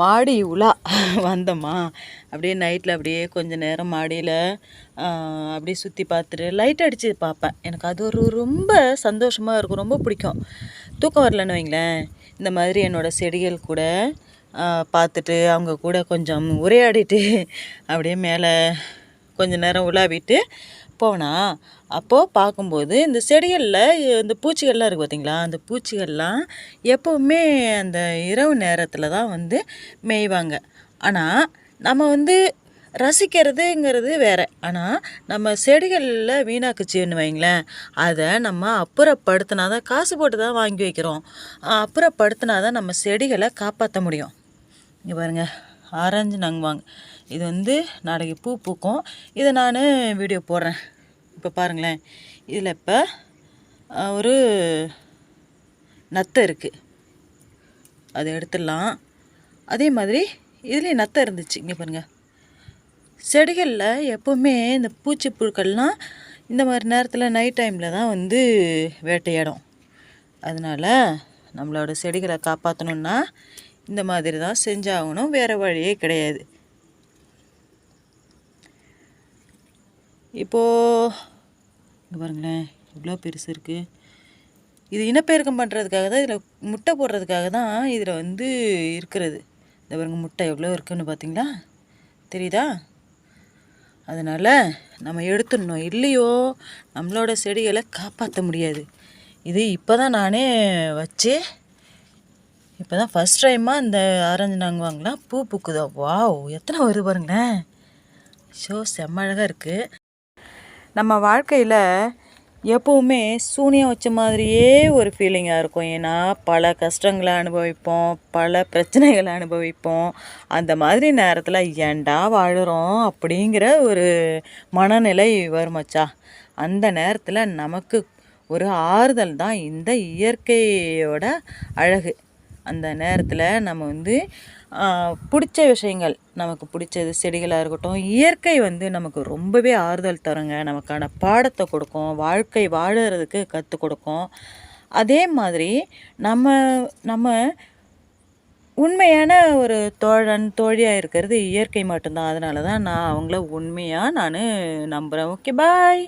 மாடி உலா வந்தோமா அப்படியே நைட்டில் அப்படியே கொஞ்சம் நேரம் மாடியில் அப்படியே சுற்றி பார்த்துட்டு லைட் அடித்து பார்ப்பேன். எனக்கு அது ஒரு ரொம்ப சந்தோஷமாக இருக்கும். ரொம்ப பிடிக்கும். தூக்கம் வரலன்னு வைங்களேன். இந்த மாதிரி என்னோடய செடிகள் கூட பார்த்துட்டு அவங்க கூட கொஞ்சம் உரையாடிட்டு அப்படியே மேலே கொஞ்சம் நேரம் உலாவிட்டு போனா அப்போது பார்க்கும்போது இந்த செடிகளில் இந்த பூச்சிகள்லாம் இருக்குது பார்த்தீங்களா அந்த பூச்சிகள்லாம் எப்போவுமே அந்த இரவு நேரத்தில் தான் வந்து மேய்வாங்க. ஆனால் நம்ம வந்து ரசிக்கிறதுங்கிறது வேறு. ஆனால் நம்ம செடிகளில் வீணாக்குச்சின்னு வைங்களேன் அதை நம்ம அப்புறப்படுத்தினா தான் காசு போட்டு தான் வாங்கி வைக்கிறோம். அப்புறப்படுத்தினா தான் நம்ம செடிகளை காப்பாற்ற முடியும். இங்கே பாருங்கள் ஆரஞ்சு நங்குவாங்க. இது வந்து நாளைக்கு பூ பூக்கும். இதை நான் வீடியோ போடுறேன். இப்போ பாருங்களேன். இதில் இப்போ ஒரு நத்தை இருக்குது அதை எடுத்துடலாம். அதே மாதிரி இதுலேயும் நத்தை இருந்துச்சு. இங்கே பாருங்கள் செடிகளில் எப்போவுமே இந்த பூச்சி புழுக்கள்லாம் இந்த மாதிரி நேரத்தில் நைட் டைமில் தான் வந்து வேட்டையாடும். அதனால் நம்மளோட செடிகளை காப்பாற்றணுன்னா இந்த மாதிரி தான் செஞ்சாகணும். வேறு வழியே கிடையாது. இப்போது இங்கே பாருங்களேன் இவ்வளோ பெருசு இருக்குது இது இனப்பெருக்கம் பண்ணுறதுக்காக தான் இதில் முட்டை போடுறதுக்காக தான் இதில் வந்து இருக்கிறது. இந்த பாருங்க முட்டை எவ்வளோ இருக்குன்னு பார்த்தீங்களா தெரியுதா? அதனால் நம்ம எடுத்துடணும். இல்லையோ நம்மளோட செடிகளை காப்பாற்ற முடியாது. இது இப்போ தான் நானே வச்சு இப்போ தான் ஃபஸ்ட் டைமாக இந்த ஆரஞ்சு நாங்குவாங்களாம் பூ பூக்குதோ? வாவ் எத்தனை வருது பாருங்களேன். ஷோ செம்ம அழகாக இருக்குது நம்ம வாழ்க்கையில் எப்போவுமே சூனியம் வச்ச மாதிரியே ஒரு ஃபீலிங்காக இருக்கும். ஏன்னா பல கஷ்டங்களை அனுபவிப்போம் பல பிரச்சனைகளை அனுபவிப்போம். அந்த மாதிரி நேரத்தில் ஏண்டா வாழுறோம் அப்படிங்கிற ஒரு மனநிலை வருமச்சா அந்த நேரத்தில் நமக்கு ஒரு ஆறுதல் தான் இந்த இயற்கையோட அழகு. அந்த நேரத்தில் நம்ம வந்து பிடிச்ச விஷயங்கள் நமக்கு பிடிச்சது செடிகளாக இருக்கட்டும் இயற்கை வந்து நமக்கு ரொம்பவே ஆறுதல் தருங்க. நமக்கான பாடத்தை கொடுக்கும் வாழ்க்கை வாழறதுக்கு கற்றுக் கொடுக்கும். அதே மாதிரி நம்ம நம்ம உண்மையான ஒரு தோழன் தோழியாக இருக்கிறது இயற்கை மட்டும்தான். அதனால தான் நான் அவங்கள உண்மையாக நான் நம்புகிறேன் ஓகே பாய்